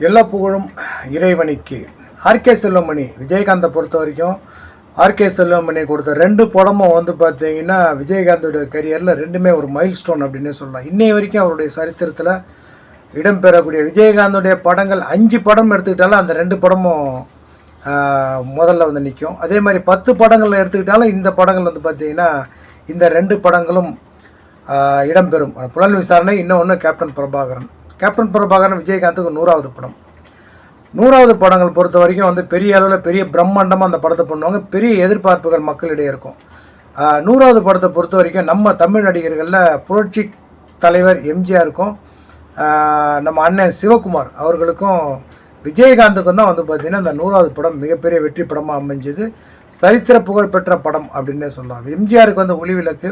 எல்லா புகழும் இறைவனிக்கு ஆர்கே செல்வமணி விஜயகாந்தை பொறுத்த வரைக்கும் ஆர்கே செல்வமணி கொடுத்த ரெண்டு படமும் வந்து பார்த்தீங்கன்னா விஜயகாந்தோட கரியரில் ரெண்டுமே ஒரு மைல் ஸ்டோன் அப்படின்னே சொல்லலாம். இன்னை வரைக்கும் அவருடைய சரித்திரத்தில் இடம்பெறக்கூடிய விஜயகாந்தோடைய படங்கள் அஞ்சு படம் எடுத்துக்கிட்டாலும் அந்த ரெண்டு படமும் முதல்ல வந்து நிற்கும் அதே மாதிரி பத்து படங்கள் எடுத்துக்கிட்டாலும் இந்த படங்கள் வந்து பார்த்தீங்கன்னா இந்த ரெண்டு படங்களும் இடம்பெறும். புலன் விசாரணை இன்னொன்று கேப்டன் பிரபாகரன். கேப்டன் பிரபாகரன் விஜயகாந்துக்கு நூறாவது படம். நூறாவது படங்கள் பொறுத்த வரைக்கும் வந்து பெரிய அளவில் பெரிய பிரம்மாண்டமாக அந்த படத்தை பண்ணுவாங்க. பெரிய எதிர்பார்ப்புகள் மக்களிடையே இருக்கும். நூறாவது படத்தை பொறுத்த வரைக்கும் நம்ம தமிழ் நடிகர்களில் புரட்சி தலைவர் எம்ஜிஆருக்கும் நம்ம அண்ணன் சிவகுமார் அவர்களுக்கும் விஜயகாந்துக்கும் தான் வந்து பார்த்திங்கன்னா இந்த நூறாவது படம் மிகப்பெரிய வெற்றி படமாக அமைஞ்சது. சரித்திர புகழ்பெற்ற படம் அப்படின்னே சொல்லலாம். எம்ஜிஆருக்கு வந்து ஒளிவிளக்கு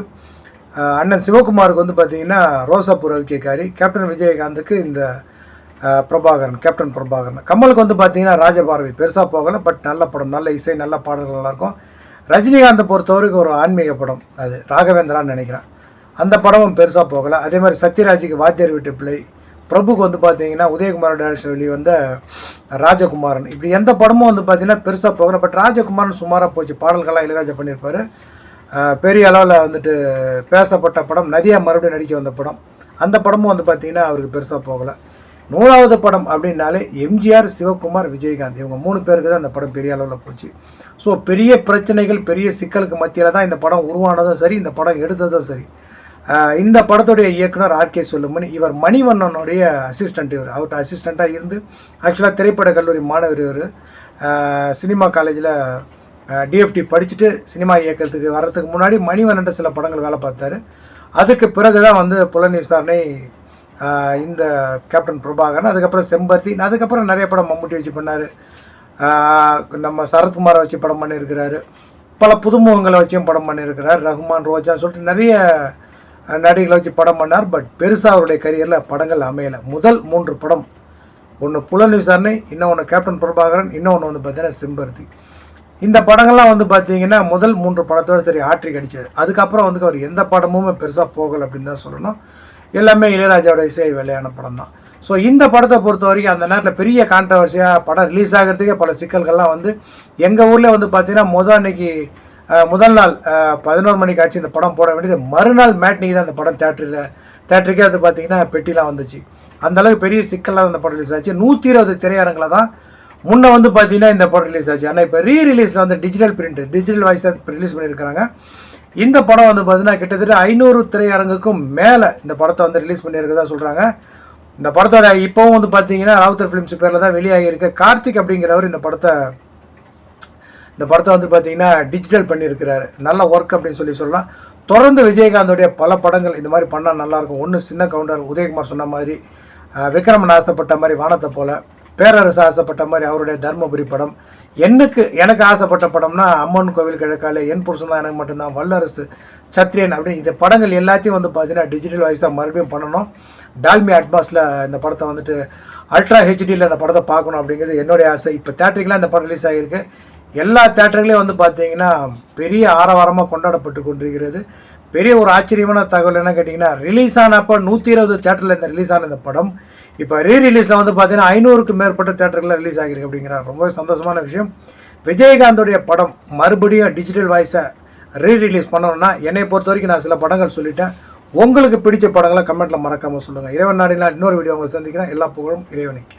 அண்ணன் சிவகுமாருக்கு வந்து பார்த்திங்கன்னா ரோசாப்பூர் ரவிக்கேக்காரி கேப்டன் விஜயகாந்துக்கு இந்த பிரபாகரன் கேப்டன் பிரபாகரன். கமலுக்கு வந்து பார்த்தீங்கன்னா ராஜபாரதி பெருசாக போகலை பட் நல்ல படம் நல்ல இசை நல்ல பாடல்கள் நல்லாயிருக்கும். ரஜினிகாந்தை பொறுத்தவரைக்கும் ஒரு ஆன்மீக படம் அது ராகவேந்திரான்னு நினைக்கிறேன். அந்த படமும் பெருசாக போகலை. அதே மாதிரி சத்யராஜுக்கு வாத்தியார் வீட்டு பிள்ளை பிரபுக்கு வந்து பார்த்தீங்கன்னா உதயகுமார் டேரக்ஷன் வெளி வந்த ராஜகுமாரன். இப்படி எந்த படமும் வந்து பார்த்தீங்கன்னா பெருசாக போகலை பட் ராஜகுமாரன் சுமாராக போச்சு. பாடல்கள்லாம் இளையராஜா பண்ணியிருப்பாரு. பெரிய அளவில் வந்துட்டு பேசப்பட்ட படம் நிறையா மறுபடியும் நடிக்க வந்த படம். அந்த படமும் வந்து பார்த்திங்கன்னா அவருக்கு பெருசாக போகலை. நூறாவது படம் அப்படின்னாலே எம்ஜிஆர் சிவகுமார் விஜயகாந்த். இவங்க மூணு பேருக்கு தான் அந்த படம் பெரிய அளவில் போச்சு. ஸோ பெரிய பிரச்சனைகள் பெரிய சிக்கலுக்கு மத்தியில் தான் இந்த படம் உருவானதும் சரி இந்த படம் எடுத்ததும் சரி. இந்த படத்துடைய இயக்குனர் ஆர்கே சொல்லுமணி இவர் மணிவண்ணனுடைய அசிஸ்டண்ட் இவர். அவர்கிட்ட அசிஸ்டண்ட்டாக இருந்து ஆக்சுவலாக திரைப்பட கல்லூரி மாணவர் இவர். சினிமா காலேஜில் டிஎஃப்டி படிச்சுட்டு சினிமா இயக்கத்துக்கு வர்றதுக்கு முன்னாடி மணிவண்ணன்ட்ட சில படங்கள் வேலை பார்த்தாரு. அதுக்கு பிறகு தான் வந்து புலன் விசாரணை இந்த கேப்டன் பிரபாகரன் அதுக்கப்புறம் செம்பருத்தி அதுக்கப்புறம் நிறைய படம் மம்முட்டி வச்சு பண்ணார். நம்ம சரத்குமாரை வச்சு படம் பண்ணியிருக்கிறாரு. பல புதுமுகங்களை வச்சும் படம் பண்ணியிருக்கிறார். ரஹ்மான் ரோஜா சொல்லிட்டு நிறைய நடிகளை வச்சு படம் பண்ணார். பட் பெருசாக அவருடைய கரியரில் படங்கள் அமையலை. முதல் மூன்று படம். ஒன்று புலன் விசாரணை இன்னொன்று கேப்டன் பிரபாகரன் இன்னொன்று வந்து பார்த்தீங்கன்னா செம்பருத்தி. இந்த படங்கள்லாம் வந்து பார்த்தீங்கன்னா முதல் மூன்று படத்தோட சரி ஆற்றி கடிச்சார் அதுக்கப்புறம் வந்து அவர் எந்த படமுமே பெருசாக போகலை அப்படின்னு தான் சொல்லணும். எல்லாமே இளையராஜாவோட இசை வேலையான படம் தான். ஸோ இந்த படத்தை பொறுத்த வரைக்கும் அந்த நேரத்தில் பெரிய கான்ட்ரவர்சியாக படம் ரிலீஸ் ஆகிறதுக்கே பல சிக்கல்கள்லாம் வந்து எங்கள் ஊரில் வந்து பார்த்தீங்கன்னா முதல் அன்னைக்கு முதல் நாள் பதினோரு மணிக்கு ஆச்சு இந்த படம் போட வேண்டியது. மறுநாள் மேட்னிக்கு தான் அந்த படம் தேட்டரில் தேட்டருக்கே வந்து பார்த்தீங்கன்னா பெட்டிலாம் வந்துச்சு. அந்த அளவுக்கு பெரிய சிக்கலாக அந்த படம் ரிலீஸ் ஆச்சு. நூற்றி இருபது திரையரங்கில் தான் முன்னே வந்து பார்த்தீங்கன்னா இந்த படம் ரிலீஸ் ஆச்சு. ஆனால் இப்போ ரீ ரிலீஸில் வந்து டிஜிட்டல் பிரிண்ட் டிஜிட்டல் வாய்ஸ் தான் ரிலீஸ் பண்ணியிருக்கிறாங்க இந்த படம் வந்து பார்த்தீங்கன்னா கிட்டத்தட்ட ஐநூறு திரையரங்குக்கும் மேலே இந்த படத்தை வந்து ரிலீஸ் பண்ணியிருக்கதா சொல்கிறாங்க இந்த படத்தோட இப்போவும் வந்து பார்த்தீங்கன்னா ராவுத்தர் ஃபிலிம்ஸ் பேரில் தான் வெளியாகிருக்கு கார்த்திக் அப்படிங்கிறவர் இந்த படத்தை இந்த படத்தை வந்து பார்த்தீங்கன்னா டிஜிட்டல் பண்ணியிருக்கிறாரு. நல்ல ஒர்க் அப்படின்னு சொல்லி சொல்லலாம். தொடர்ந்து விஜயகாந்தோடைய பல படங்கள் இந்த மாதிரி பண்ணால் நல்லாயிருக்கும் ஒன்று சின்ன கவுண்டர் உதயகுமார் சொன்ன மாதிரி விக்ரம விக்ரமன் ஆசைப்பட்ட மாதிரி வானத்தை போல். பேரரசு ஆசைப்பட்ட மாதிரி அவருடைய தர்மபுரி படம். எனக்கு எனக்கு ஆசைப்பட்ட படம்னா அம்மன் கோவில் கிழக்கால என் புருஷன் தான் எனக்கு மட்டும்தான் வல்லரசு சத்ரியன் அப்படின்னு இந்த படங்கள் எல்லாத்தையும் வந்து பார்த்தீங்கன்னா டிஜிட்டல் வாய்ஸாக மறுபடியும் பண்ணணும். டால்மி அட்மாஸில் இந்த படத்தை வந்துட்டு அல்ட்ரா ஹெச்டியில் அந்த படத்தை பார்க்கணும் அப்படிங்கிறது என்னுடைய ஆசை. இப்போ தேட்டருக்குலாம் இந்த படம் ரிலீஸ் ஆகியிருக்கு எல்லா தேட்டர்களையும் வந்து பார்த்தீங்கன்னா பெரிய ஆரவாரமாக கொண்டாடப்பட்டு கொண்டிருக்கிறது. பெரிய ஒரு ஆச்சரியமான தகவல் என்ன கேட்டிங்கன்னா ரிலீஸ் ஆனப்போ நூற்றி இருபது தேட்டரில் இந்த ரிலீஸ் ஆன இந்த படம். இப்போ ரீ ரிலீஸில் வந்து பார்த்தீங்கன்னா ஐநூறுக்கு மேற்பட்ட தேட்டர்களில் ரிலீஸ் ஆகிருக்கு அப்படிங்கிறார் ரொம்பவே சந்தோஷமான விஷயம். விஜயகாந்தோடைய படம் மறுபடியும் டிஜிட்டல் வாய்ஸை ரீ ரிலீஸ் பண்ணணும்னா என்னை பொறுத்த வரைக்கும் நான் சில படங்கள் சொல்லிட்டேன். உங்களுக்கு பிடிச்ச படங்களை கமெண்ட்டில் மறக்காமல் சொல்லுங்கள் இறைவன் நாடினால் இன்னொரு வீடியோ உங்களை சந்திக்கிறேன். எல்லா புகழும் இறைவனுக்கு.